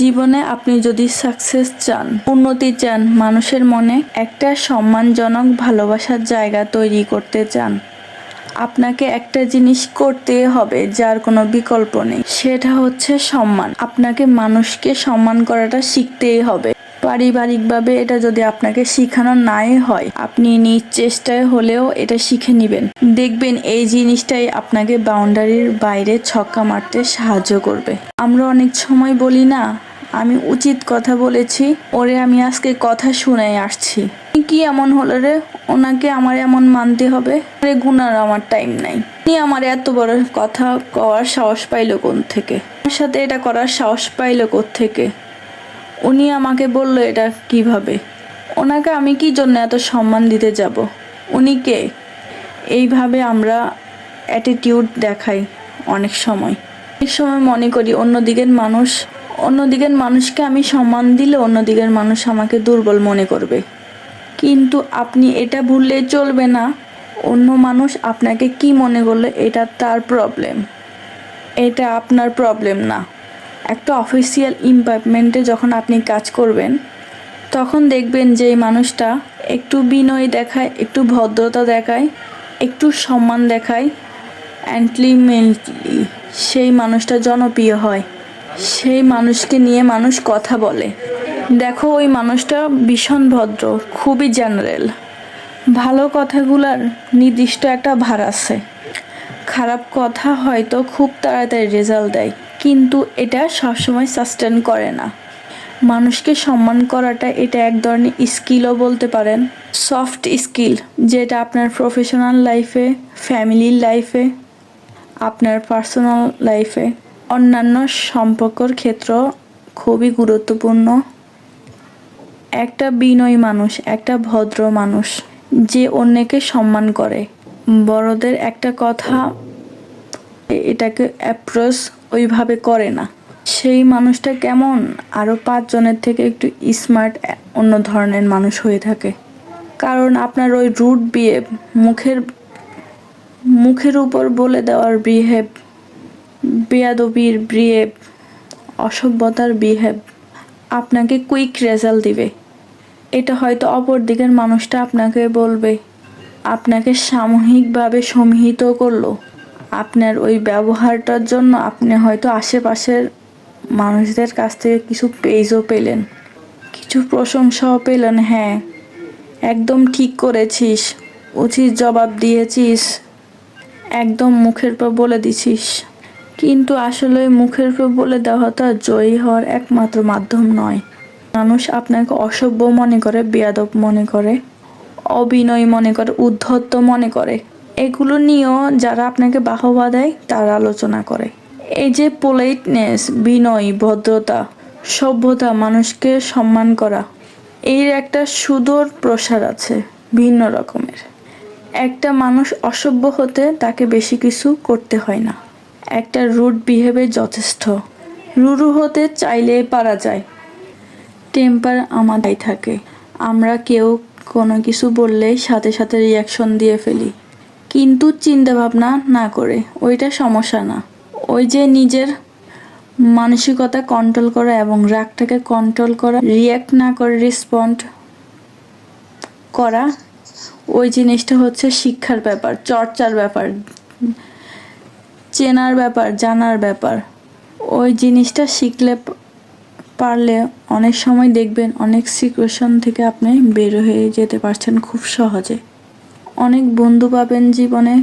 জীবনে আপনি যদি সাকসেস চান, উন্নতি চান, মানুষের মনে একটা সম্মানজনক ভালোবাসার জায়গা তৈরি করতে চান, আপনাকে একটা জিনিস করতে হবে যার কোনো বিকল্প নেই। সেটা হচ্ছে সম্মান। আপনাকে মানুষকে সম্মান করাটা শিখতেই হবে। পারিবারিকভাবে এটা যদি আপনাকে শেখানো নাই হয়, আপনি নিজ চেষ্টায় হলেও এটা শিখে নেবেন। দেখবেন এই জিনিসটাই আপনাকে বাউন্ডারির বাইরে ছক্কা মারতে সাহায্য করবে। আমরা অনেক সময় বলি না আমি উচিত কথা বলেছি। ওরে, আমি আজকে কথা শুনে আসছি। কি এমন হলো রে? ওনাকে আমার এমন মানতে হবে? আরে, গুনার আমার টাইম নাই। উনি আমার এত বড় কথা কওয়ার সাহস পাইলো কোন থেকে আমার সাথে এটা করার সাহস পাইলো থেকে উনি আমাকে বলল এটা কীভাবে? ওনাকে আমি কি জন্য এত সম্মান দিতে যাব? উনি কে? এইভাবে আমরা অ্যাটিটিউড দেখাই অনেক সময়। অনেক সময় মনে করি অন্যদিকের মানুষ অন্যদিকের মানুষকে আমি সম্মান দিলে অন্যদিকের মানুষ আমাকে দুর্বল মনে করবে। কিন্তু আপনি এটা ভুললে চলবে না। অন্য মানুষ আপনাকে কি মনে করলে, এটা তার প্রবলেম এটা আপনার প্রবলেম না। একটা অফিসিয়াল ইম্পার্টমেন্টে যখন আপনি কাজ করবেন, তখন দেখবেন যে এই মানুষটা একটু বিনয় দেখায়, একটু ভদ্রতা দেখায়, একটু সম্মান দেখায় অ্যান্টলিমেন্টলি সেই মানুষটা জনপ্রিয় হয়। সেই মানুষকে নিয়ে মানুষ কথা বলে। দেখো, ওই মানুষটা ভীষণ ভদ্র, খুবই জেনারেল ভালো কথাগুলার নির্দিষ্ট একটা ভার আছে। খারাপ কথা হয়তো খুব তাড়াতাড়ি রেজাল্ট দেয়, কিন্তু এটা সবসময় সাস্টেন করে না। মানুষকে সম্মান করাটা এটা এক ধরনের স্কিলও বলতে পারেন। সফট স্কিল যেটা আপনার প্রফেশনাল লাইফে ফ্যামিলির লাইফে আপনার পার্সোনাল লাইফে অন্যান্য সম্পর্কর ক্ষেত্র খুবই গুরুত্বপূর্ণ। একটা বিনয়ী মানুষ, একটা ভদ্র মানুষ, যে অন্যকে সম্মান করে। বড়দের একটা কথা, এটাকে অ্যাপ্রোচ ওইভাবে করে না। সেই মানুষটা কেমন? আরও পাঁচজনের থেকে একটু স্মার্ট অন্য ধরনের মানুষ হয়ে থাকে। কারণ আপনার ওই রুট বিহেভ মুখের মুখের উপর বলে দেওয়ার বিহেভ বেয়াদবির বিহেভ, অসভ্যতার বিহেভ, আপনাকে কুইক রেজাল্ট দিবে। এটা হয়তো অপর দিকের মানুষটা আপনাকে বলবে, আপনাকে সামূহিকভাবে সমহিত করল। আপনার ওই ব্যবহারটার জন্য আপনি হয়তো আশেপাশের মানুষদের কাছ থেকে কিছু পেজও পেলেন। কিছু প্রশংসাও পেলেন হ্যাঁ। একদম ঠিক করেছিস, উচিত জবাব দিয়েছিস, একদম মুখের পর বলে দিছিস। কিন্তু আসলে মুখের উপর বলে দেওয়াটা জয়ী হওয়ার একমাত্র মাধ্যম নয়। মানুষ আপনাকে অসভ্য মনে করে, বেয়াদব মনে করে অবিনয় মনে করে, উদ্ধত্ত মনে করে। এগুলো নিয়েও যারা আপনাকে বাহবা দেয়, তারা আলোচনা করে। এই যে পোলাইটনেস বিনয়, ভদ্রতা, সভ্যতা, মানুষকে সম্মান করা, এর একটা সুদূর প্রসার আছে, ভিন্ন রকমের। একটা মানুষ অসভ্য হতে তাকে বেশি কিছু করতে হয় না। একটা রুট বিহেভে যথেষ্ট। রুরু হতে চাইলে পারা যায়। টেম্পার আমাদাই থাকে। আমরা কেউ কোনো কিছু বললেই সাথে সাথে রিয়াকশন দিয়ে ফেলি। কিন্তু চিন্তা ভাবনা না করে, ওইটা সমস্যা না। ওই যে নিজের মানসিকতা কন্ট্রোল করা এবং রাগটাকে কন্ট্রোল করা রিয়াক্ট না করে রেসপন্ড করা, ওই জিনিসটা হচ্ছে শিক্ষার ব্যাপার, চর্চার ব্যাপার। চেনার ব্যাপার, জানার ব্যাপার। ওই জিনিসটা শিখলে পারলে অনেক সময় দেখবেন অনেক সিচুয়েশন থেকে আপনি বের হয়ে যেতে পারছেন খুব সহজে। অনেক বন্ধু পাবেন জীবনে।